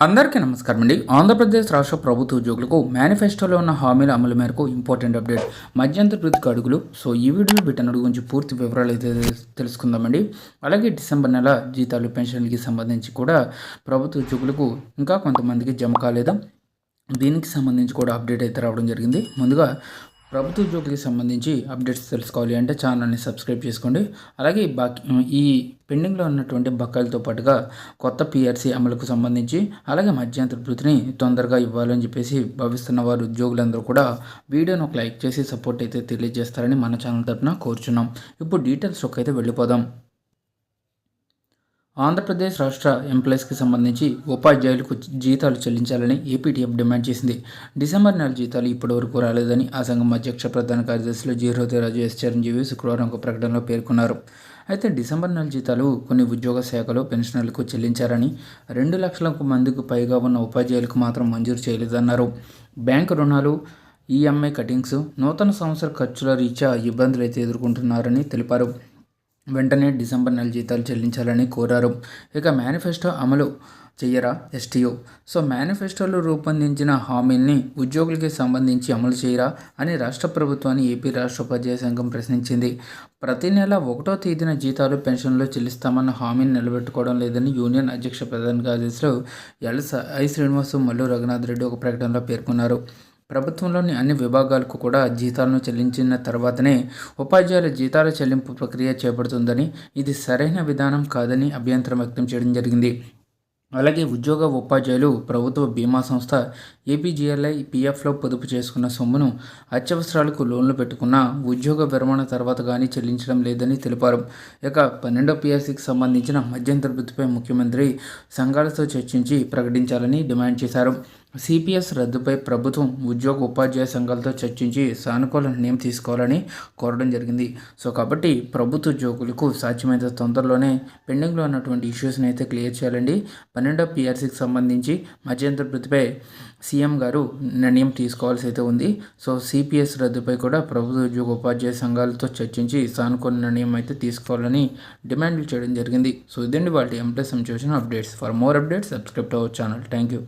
అందరికీ నమస్కారం అండి. ఆంధ్రప్రదేశ్ రాష్ట్ర ప్రభుత్వ ఉద్యోగులకు మేనిఫెస్టోలో ఉన్న హామీల అమలు మేరకు ఇంపార్టెంట్ అప్డేట్ మధ్యంతర వృత్తికి అడుగులు. సో ఈ వీడియోలో వీటన్ అడుగు గురించి పూర్తి వివరాలు అయితే తెలుసుకుందామండి. అలాగే డిసెంబర్ నెల జీతాలు పెన్షన్లకి సంబంధించి కూడా ప్రభుత్వ ఉద్యోగులకు ఇంకా కొంతమందికి జమ కాలేదా. దీనికి సంబంధించి కూడా అప్డేట్ అయితే రావడం జరిగింది. ముందుగా ప్రభుత్వ ఉద్యోగులకు సంబంధించి అప్డేట్స్ తెలుసుకోవాలి అంటే ఛానల్ని సబ్స్క్రైబ్ చేసుకోండి. అలాగే బాకీ ఈ పెండింగ్లో ఉన్నటువంటి బకాయిలతో పాటుగా కొత్త పిఆర్సీ అమలుకు సంబంధించి అలాగే మధ్యంతర వృత్తిని తొందరగా ఇవ్వాలని చెప్పేసి భావిస్తున్న వారు ఉద్యోగులందరూ కూడా వీడియోను ఒక లైక్ చేసి సపోర్ట్ అయితే తెలియజేస్తారని మన ఛానల్ తరఫున కోరుచున్నాం. ఇప్పుడు డీటెయిల్స్లోకి అయితే వెళ్ళిపోదాం. ఆంధ్రప్రదేశ్ రాష్ట్ర ఎంప్లాయీస్కి సంబంధించి ఉపాధ్యాయులకు జీతాలు చెల్లించాలని ఏపీటీఎఫ్ డిమాండ్ చేసింది. డిసెంబర్ నెల జీతాలు ఇప్పటివరకు రాలేదని ఆ సంఘం అధ్యక్ష ప్రధాన కార్యదర్శులు జీరోతిరాజు ఎస్. చిరంజీవి శుక్రవారం ఒక ప్రకటనలో పేర్కొన్నారు. అయితే డిసెంబర్ నెల జీతాలు కొన్ని ఉద్యోగ శాఖలు పెన్షనర్లకు చెల్లించారని రెండు లక్షలకు మందికి పైగా ఉన్న ఉపాధ్యాయులకు మాత్రం మంజూరు చేయలేదన్నారు. బ్యాంకు రుణాలు ఈఎంఐ కటింగ్స్ నూతన సంవత్సర ఖర్చుల రీత్యా ఇబ్బందులు అయితే ఎదుర్కొంటున్నారని తెలిపారు. వెంటనే డిసెంబర్ నెల జీతాలు చెల్లించాలని కోరారు. ఇక మేనిఫెస్టో అమలు చెయ్యరా ఎస్టీఓ సో మేనిఫెస్టోలో రూపొందించిన హామీల్ని ఉద్యోగులకి సంబంధించి అమలు చేయరా అని రాష్ట్ర ప్రభుత్వాన్ని ఏపీ రాష్ట్ర ఉపాధ్యాయ సంఘం ప్రశ్నించింది. ప్రతి నెల ఒకటో తేదీన జీతాలు పెన్షన్లు చెల్లిస్తామన్న హామీని నిలబెట్టుకోవడం లేదని యూనియన్ అధ్యక్ష ప్రధాన కార్యదర్శులు ఎల్ ఐ శ్రీనివాసు మల్లు రఘునాథ్ రెడ్డి ఒక ప్రకటనలో పేర్కొన్నారు. ప్రభుత్వంలోని అన్ని విభాగాలకు కూడా జీతాలను చెల్లించిన తర్వాతనే ఉపాధ్యాయుల జీతాల చెల్లింపు ప్రక్రియ చేపడుతుందని ఇది సరైన విధానం కాదని అభ్యంతరం వ్యక్తం చేయడం జరిగింది. అలాగే ఉద్యోగ ఉపాధ్యాయులు ప్రభుత్వ బీమా సంస్థ ఏపీజీఎల్ఐ పీఎఫ్లో పొదుపు చేసుకున్న సొమ్మును అత్యవసరాలకు లోన్లు పెట్టుకున్న ఉద్యోగ విరమణ తర్వాత కానీ చెల్లించడం లేదని తెలిపారు. ఇక పన్నెండో పిఎస్సికి సంబంధించిన మధ్యంతర వృత్తిపై ముఖ్యమంత్రి సంఘాలతో చర్చించి ప్రకటించాలని డిమాండ్ చేశారు. సిపిఎస్ రద్దుపై ప్రభుత్వం ఉద్యోగ ఉపాధ్యాయ సంఘాలతో చర్చించి సానుకూల నిర్ణయం తీసుకోవాలని కోరడం జరిగింది. సో కాబట్టి ప్రభుత్వ ఉద్యోగులకు సాధ్యమైన తొందరలోనే పెండింగ్లో ఉన్నటువంటి ఇష్యూస్ని అయితే క్లియర్ చేయాలండి. పన్నెండో పిఆర్సీకి సంబంధించి మధ్యంతర వృత్తిపై సీఎం గారు నిర్ణయం తీసుకోవాల్సి అయితే ఉంది. సో సిపిఎస్ రద్దుపై కూడా ప్రభుత్వ ఉద్యోగ ఉపాధ్యాయ సంఘాలతో చర్చించి సానుకూల నిర్ణయం అయితే తీసుకోవాలని డిమాండ్లు చేయడం జరిగింది. సో ఇదండి వాళ్ళ employee సంచోషన్ updates. For more updates subscribe our channel. Thank you